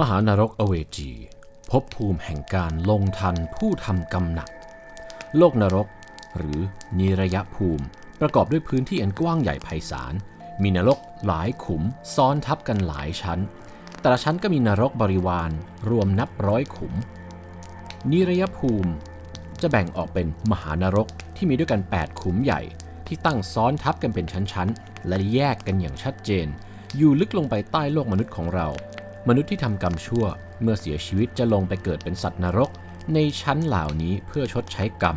มหานรกอเวจีภพภูมิแห่งการลงทันผู้ทำกรรมหนัก โลกนรก หรือนิระยะภูมิ ประกอบด้วยพื้นที่อันกว้างใหญ่ไพศาล มีนรกหลายขุมซ้อนทับกันหลายชั้น แต่ละชั้นก็มีนรกบริวารรวมนับร้อยขุม นิระยะภูมิ จะแบ่งออกเป็นมหานรกที่มีด้วยกัน 8 ขุมใหญ่ ที่ตั้งซ้อนทับกันเป็นชั้นๆ และแยกกันอย่างชัดเจน อยู่ลึกลงไปใต้โลกมนุษย์ของเรา มนุษย์ที่ทำกรรมชั่วเมื่อเสียชีวิตจะลงไปเกิดเป็นสัตว์นรก ในชั้นเหล่านี้เพื่อชดใช้กรรม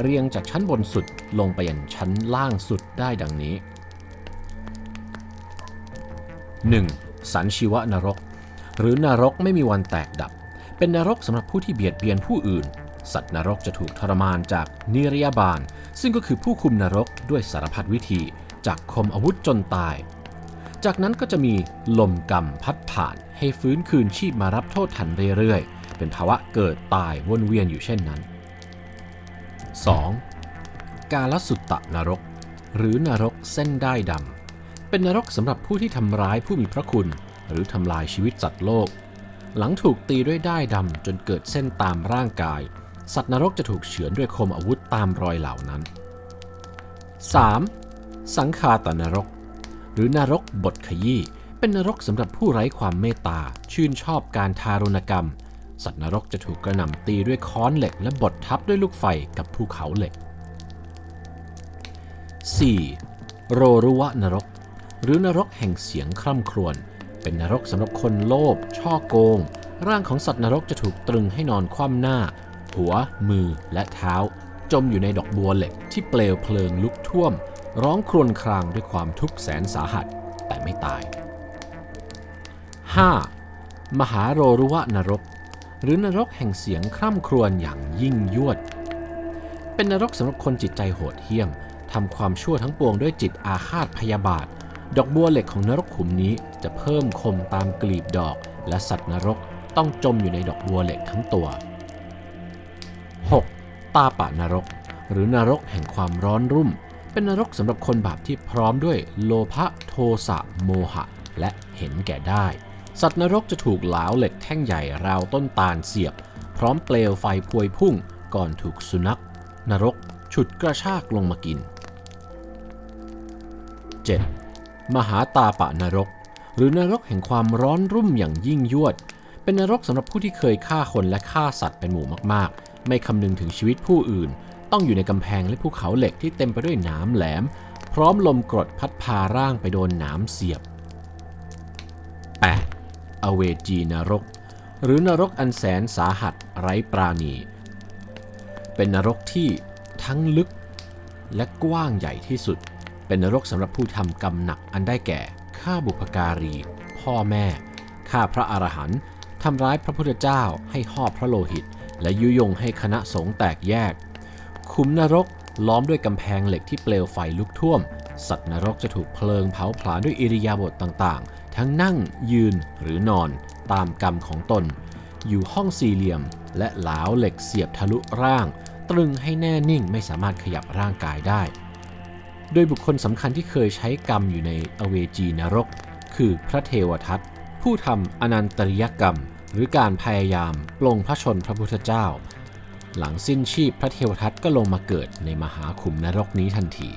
เรียงจากชั้นบนสุดลงไปยันชั้นล่างสุดได้ดังนี้ 1. สันชีวนรก หรือนรกไม่มีวันแตกดับ เป็นนรกสำหรับผู้ที่เบียดเบียนผู้อื่น สัตว์นรกจะถูกทรมานจากนิรยาบาล ซึ่งก็คือผู้คุมนรกด้วยสารพัดวิธี จากคมอาวุธจนตาย จากนั้นก็จะมีลมกรรมพัดผ่านให้ฟื้นคืนชีพมารับโทษทันเรื่อยๆ เป็นภาวะเกิดตายวนเวียนอยู่เช่นนั้น 2. กาลสุตตะนรก หรือนรกเส้นได้ดำ เป็นนรกสำหรับผู้ที่ทำร้ายผู้มีพระคุณ หรือทำลายชีวิตสัตว์โลก หลังถูกตีด้วยได้ดำจนเกิดเส้นตามร่างกาย สัตว์นรกจะถูกเฉือนด้วยคมอาวุธตามรอยเหล่านั้น 3. สังคาตนรก หรือนรกบทขยี้เป็นนรกสำหรับผู้ไร้ความเมตตา ชื่นชอบการทารุณกรรม สัตว์นรกจะถูกกระหน่ำตีด้วยค้อนเหล็กและบดทับด้วยลูกไฟกับภูเขาเหล็ก 4. โรรุวะนรก หรือนรกแห่งเสียงคร่ำครวญเป็นนรกสำหรับคนโลภช่อโกง ร่างของสัตว์นรกจะถูกตรึงให้นอนคว่ำหน้า หัว มือและเท้า จมอยู่ในดอกบัวเหล็กที่เปลวเพลิงลุกท่วม ร้องครวญครางด้วยความทุกข์แสนสาหัสแต่ไม่ตาย 5. มหาโรรุวะนรก หรือนรกแห่งเสียงคร่ำครวญอย่างยิ่งยวด เป็นนรกสำหรับคนจิตใจโหดเหี้ยมทำความชั่วทั้งปวงด้วยจิตอาฆาตพยาบาท ดอกบัวเหล็กของนรกขุมนี้จะเพิ่มคมตามกลีบดอก และสัตว์นรกต้องจมอยู่ในดอกบัวเหล็กทั้งตัว ตาปะนรก หรือนรกแห่งความร้อนรุ่ม เป็นนรกสำหรับคนบาปที่พร้อมด้วยโลภะโทสะโมหะ และเห็นแก่ได้ สัตว์นรกจะถูกเหลาเหล็กแท่งใหญ่ราวต้นตาลเสียบ พร้อมเปลวไฟพวยพุ่งก่อนถูกสุนัข นรกฉุดกระชากลงมากิน 7. มหาตาปะนรก หรือนรกแห่งความร้อนรุ่มอย่างยิ่งยวด เป็นนรกสำหรับผู้ที่เคยฆ่าคนและฆ่าสัตว์เป็นหมู่มากๆ ไม่คำนึงถึงชีวิตผู้อื่น ต้องอยู่ในกำแพงและภูเขาเหล็กที่เต็มไปด้วยหนามแหลม พร้อมลมกรดพัดพาร่างไปโดนหนามเสียบ 8. อเวจีนรก หรือนรกอันแสนสาหัสไร้ปราณี เป็นนรกที่ทั้งลึกและกว้างใหญ่ที่สุด เป็นนรกสำหรับผู้ทำกรรมหนักอันได้แก่ฆ่าบุพการี พ่อแม่ฆ่าพระอรหันต์ทำร้ายพระพุทธเจ้าให้ห่อพระโลหิต และยุยงให้คณะสงฆ์แตกแยกขุมนรกล้อมด้วยกำแพงเหล็กที่เปลวไฟลุกท่วม สัตว์นรกจะถูกเพลิงเผาผลาญด้วยอิริยาบถต่างๆ ทั้งนั่ง ยืนหรือนอน ตามกรรมของตน อยู่ห้องสี่เหลี่ยม และหลาวเหล็กเสียบทะลุร่าง ตรึงให้แน่นิ่งไม่สามารถขยับร่างกายได้ โดยบุคคลสำคัญที่เคยใช้กรรมอยู่ในอเวจีนรก คือพระเทวทัตผู้ทำอนันตริยกรรม หรือการพยายามปลงพระชนพระพุทธเจ้า หลังสิ้นชีพพระเทวทัตก็ลงมาเกิดในมหาขุมนรกนี้ทันที